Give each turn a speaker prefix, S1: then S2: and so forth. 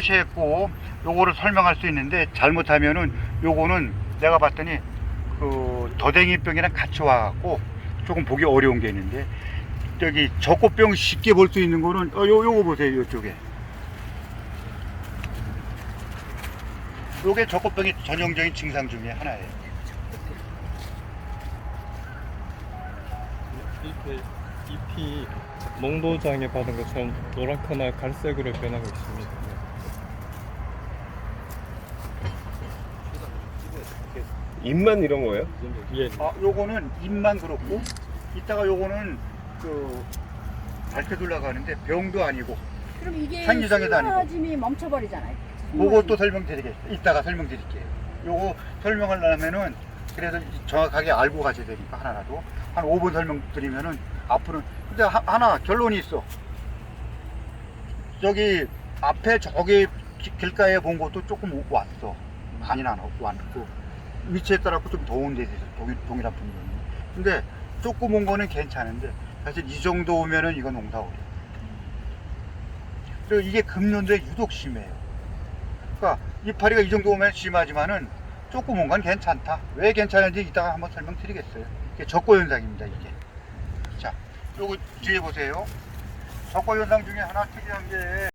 S1: 했고 요거를 설명할 수 있는데 잘못하면은 요거는 내가 봤더니 그 더댕이병이랑 같이 와갖고 조금 보기 어려운 게 있는데 저기 젖꽃병 쉽게 볼 수 있는 거는 어, 요 요거 보세요 요쪽에 요게 젖꽃병이 전형적인 증상 중에 하나예요.
S2: 잎에 잎이 농도장애 받은 것처럼 노랗거나 갈색으로 변하고 있습니다.
S3: 입만 이런 거예요?
S2: 예.
S1: 아, 요거는 입만 그렇고 이따가 요거는 그 밝게 돌아가는데 병도 아니고
S4: 그럼 이게
S1: 상기장애도 아니고.
S4: 숨어짐이 멈춰버리잖아요.
S1: 그것도 설명드리겠습니다. 이따가 설명드릴게요. 요거 설명을 하면은 그래도 정확하게 알고 가셔야 되니까 하나라도 한 5분 설명드리면은 앞으로는 근데 하, 하나 결론이 있어. 저기 앞에 저기 기- 길가에 본 것도 조금 왔어. 많이는 안 왔고 위치에 따라 좀 더운 데서 동일, 동일한 분위기. 근데 조금 온 거는 괜찮은데 사실 이 정도 오면은 이건 농사오래. 그리고 이게 금년도에 유독 심해요. 그러니까 이파리가 이 정도 오면 심하지만은 조금 온 건 괜찮다. 왜 괜찮은지 이따가 한번 설명드리겠어요. 이게 적고 현상입니다, 이게. 자, 요거 뒤에 보세요. 적고 현상 중에 하나 특이한 게